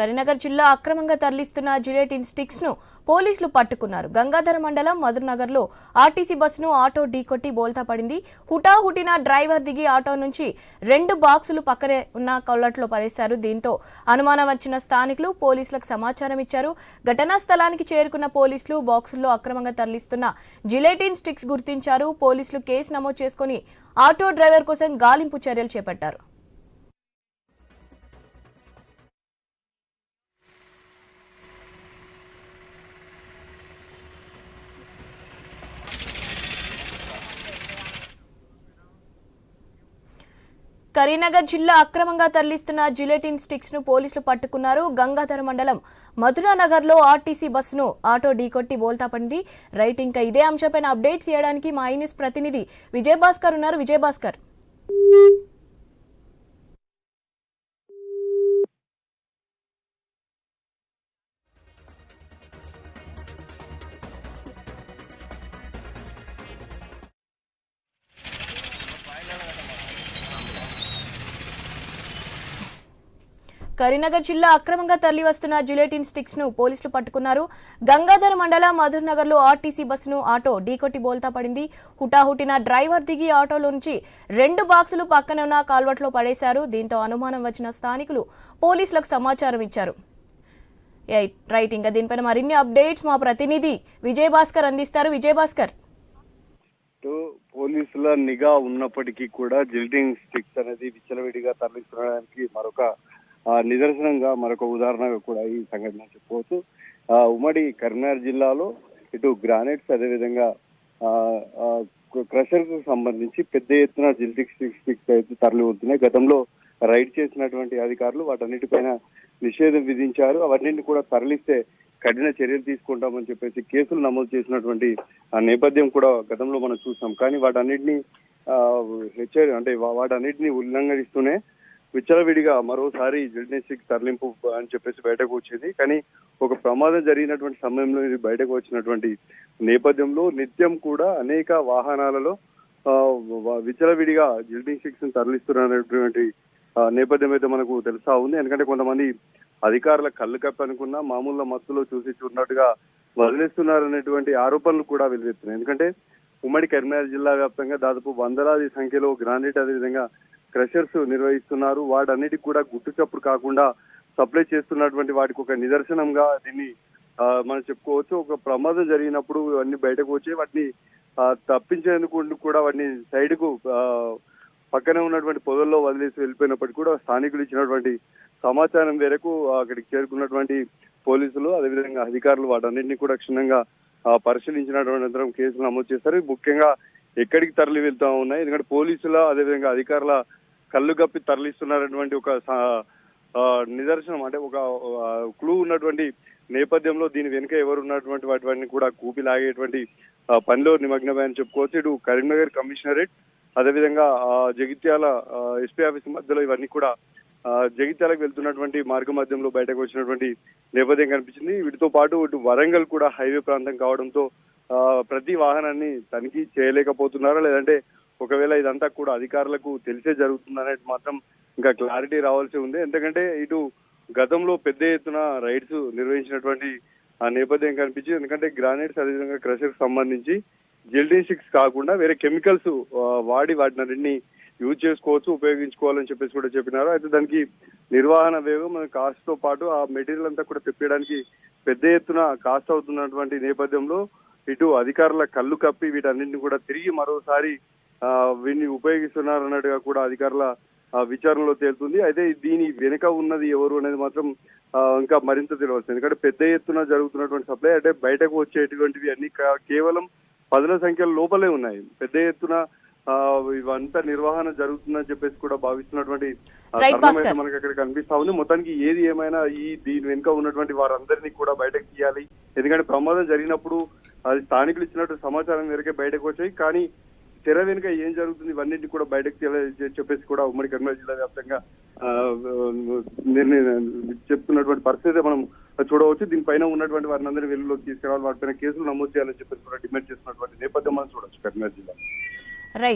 కరీంనగర్ జిల్లా అక్రమంగా తరలిస్తున్న జిలేటిన్ స్టిక్స్ను పోలీసులు పట్టుకున్నారు. గంగాధర మండలం మధుర్నగర్లో ఆర్టీసీ బస్సును ఆటో ఢీకొట్టి బోల్తా పడింది. హుటాహుటిన డ్రైవర్ దిగి ఆటో నుంచి రెండు బాక్సులు పక్కనే ఉన్న కొల్లట్లో పడేశారు. దీంతో అనుమానం వచ్చిన స్థానికులు పోలీసులకు సమాచారం ఇచ్చారు. ఘటనా స్థలానికి చేరుకున్న పోలీసులు బాక్సుల్లో అక్రమంగా తరలిస్తున్న జిలేటిన్ స్టిక్స్ గుర్తించారు. పోలీసులు కేసు నమోదు చేసుకుని ఆటో డ్రైవర్ కోసం గాలింపు చర్యలు చేపట్టారు. కరీంనగర్ జిల్లా అక్రమంగా తరలిస్తున్న జిలెటిన్ స్టిక్స్ను పోలీసులు పట్టుకున్నారు గంగాధర మండలం మధురానగర్లో ఆర్టీసీ బస్సును ఆటో ఢీకొట్టి బోల్తా పడింది. రైట్ ఇంకా ఇదే అంశంపైన అప్డేట్స్ చేయడానికి మా ఐ న్యూస్ ప్రతినిధి విజయభాస్కర్ ఉన్నారు. విజయభాస్కర్. కరీంనగర్ జిల్లా అక్రమంగా తరలివస్తున్న జిలేటిన్ స్టిక్స్ను పోలీసులు పట్టుకున్నారు. గంగాధర్ మండలం మధుర్నగర్లో ఆర్టీసీ బస్సును ఆటో ఢీకొట్టి బోల్తా పడింది. హుటాహుటిన డ్రైవర్ దిగి ఆటోలో నుంచి రెండు బాక్సులు పక్కన ఉన్న కాల్వట్లో పడేశారు. దీంతో అనుమానం వచ్చిన స్థానికులు పోలీసులకు సమాచారం ఇచ్చారు. రైట్ ఇంకా దీనిపైన మరిన్ని అప్డేట్స్ మా ప్రతినిధి విజయ్ భాస్కర్ అందిస్తారు. విజయ్ భాస్కర్ పోలీసుల నిఘా ఉన్నప్పటికీ కూడా జిల్టింగ్ స్టిక్స్ అనేది విచ్చలవిడిగా తరలించడానికి మరొక నిదర్శనంగా మరొక ఉదాహరణగా కూడా ఈ సంఘటన చెప్పుకోవచ్చు. ఆ, ఉమ్మడి కరీంనగర్ జిల్లాలో ఇటు గ్రానైట్స్ అదేవిధంగా క్రషర్కు సంబంధించి పెద్ద ఎత్తున జిల్టింగ్ స్టిక్స్ అయితే తరలి వస్తున్నాయి గతంలో రైడ్ చేసినటువంటి అధికారులు వాటన్నిటిపైన నిషేధం విధించారు. అవన్నింటిని కూడా తరలిస్తే కఠిన చర్యలు తీసుకుంటామని చెప్పేసి కేసులు నమోదు చేసినటువంటి ఆ నేపథ్యం కూడా గతంలో మనం చూసాం. కానీ వాటన్నిటిని హెచ్ హెచ్చరి అంటే వాటన్నిటిని ఉల్లంఘిస్తూనే విచ్చలవిడిగా మరోసారి జిల్డెన్సిక్ తరలింపు అని చెప్పేసి బయటకు వచ్చింది. కానీ ఒక ప్రమాదం జరిగినటువంటి సమయంలో ఇది బయటకు వచ్చినటువంటి నేపథ్యంలో నిత్యం కూడా అనేక వాహనాలలో విచ్చలవిడిగా జిల్డింగ్ తరలిస్తున్నటువంటి నేపథ్యం అయితే మనకు తెలుసా ఉంది. ఎందుకంటే కొంతమంది అధికారుల కళ్ళు కప్పి అనుకున్నా మామూలు మత్తులో చూసి చూడనట్టుగా వదిలేస్తున్నారనేటువంటి ఆరోపణలు కూడా వెలువెత్తున్నాయి. ఎందుకంటే ఉమ్మడి కరీంనగర్ జిల్లా వ్యాప్తంగా దాదాపు వందలాది సంఖ్యలో గ్రానైట్ అదేవిధంగా క్రషర్స్ నిర్వహిస్తున్నారు. వాడన్నిటికి కూడా గుట్టు చప్పుడు కాకుండా సప్లై చేస్తున్నటువంటి వాటికి ఒక నిదర్శనంగా దీన్ని మనం చెప్పుకోవచ్చు. ఒక ప్రమాదం జరిగినప్పుడు అన్ని బయటకు వచ్చి వాటిని తప్పించేందుకు కూడా వాటిని సైడ్కు పక్కనే ఉన్నటువంటి పొదల్లో వదిలేసి వెళ్ళిపోయినప్పటికీ కూడా స్థానికులు ఇచ్చినటువంటి సమాచారం మేరకు అక్కడికి చేరుకున్నటువంటి పోలీసులు అదేవిధంగా అధికారులు వాటన్నింటినీ కూడా క్షుణ్ణంగా పరిశీలించినటువంటి అనంతరం కేసులు నమోదు చేశారు ముఖ్యంగా ఎక్కడికి తరలి వెళ్తా ఉన్నాయి. ఎందుకంటే పోలీసుల అదేవిధంగా అధికారుల కళ్ళు కప్పి తరలిస్తున్నటువంటి ఒక నిదర్శనం అంటే ఒక క్లూ ఉన్నటువంటి నేపథ్యంలో దీని వెనుక ఎవరు ఉన్నటువంటి వాటిని కూడా కూపి లాగేటువంటి పనిలో నిమగ్నమని చెప్పుకోవచ్చు. ఇటు కరీంనగర్ కమిషనరేట్ అదేవిధంగా జగిత్యాల ఎస్పీ ఆఫీస్ మధ్యలో ఇవన్నీ కూడా జగిత్యాలకు వెళ్తున్నటువంటి మార్గ మధ్యంలో బయటకు వచ్చినటువంటి నేపథ్యం కనిపించింది. వీటితో పాటు ఇటు వరంగల్ కూడా హైవే ప్రాంతం కావడంతో ప్రతి వాహనాన్ని తనిఖీ చేయలేకపోతున్నారా? లేదంటే ఒకవేళ ఇదంతా కూడా అధికారులకు తెలిసే జరుగుతుందనేది మాత్రం ఇంకా క్లారిటీ రావాల్సి ఉంది. ఎందుకంటే ఇటు గతంలో పెద్ద ఎత్తున రైడ్స్ నిర్వహించినటువంటి ఆ నేపథ్యం కనిపించింది. ఎందుకంటే గ్రానైట్స్ అదేవిధంగా క్రషర్ సంబంధించి జిల్డీ సిక్స్ కాకుండా వేరే కెమికల్స్ వాడి వాటిని యూజ్ చేసుకోవచ్చు ఉపయోగించుకోవాలని చెప్పేసి కూడా చెప్పినారు. అయితే దానికి నిర్వహణ వేగం కాస్ట్తో పాటు ఆ మెటీరియల్ అంతా కూడా తెప్పేయడానికి పెద్ద ఎత్తున కాస్ట్ అవుతున్నటువంటి నేపథ్యంలో ఇటు అధికారుల కళ్ళు కప్పి వీటన్నింటిని కూడా తిరిగి మరోసారి వీటిని ఉపయోగిస్తున్నారు అన్నట్టుగా కూడా అధికారుల విచారణలో తేలుతుంది. అయితే దీని వెనుక ఉన్నది ఎవరు అనేది మాత్రం ఇంకా మరింత తెలియవచ్చు ఎందుకంటే పెద్ద ఎత్తున జరుగుతున్నటువంటి సప్లై అంటే బయటకు వచ్చేటువంటివి అన్ని కేవలం పదుల సంఖ్యలో లోపలే ఉన్నాయి. పెద్ద ఎత్తున ఇవంతా నిర్వహణ జరుగుతుందని చెప్పేసి కూడా భావిస్తున్నటువంటి. మనకి అక్కడ కనిపిస్తా ఉంది. మొత్తానికి ఏది ఏమైనా ఈ దీని వెనుక ఉన్నటువంటి వారందరినీ కూడా బయటకు తీయాలి. ఎందుకంటే ప్రమాదం జరిగినప్పుడు అది స్థానికులు ఇచ్చినట్టు సమాచారం మేరకే బయటకు వచ్చాయి. కానీ తెర వెనుక ఏం జరుగుతుంది ఇవన్నింటినీ కూడా బయటకు చెప్పేసి కూడా ఉమ్మడి కరీంనగర్ జిల్లా వ్యాప్తంగా చెప్తున్నటువంటి పరిస్థితి మనం చూడవచ్చు. దీనిపైన ఉన్నటువంటి వారిని అందరూ వెలుగులోకి తీసుకురావాలి. వాటిపైన కేసులు నమోదు చేయాలని చెప్పేసి కూడా డిమాండ్ చేస్తున్నటువంటి నేపథ్యం మనం చూడొచ్చు కరీంనగర్ జిల్లా.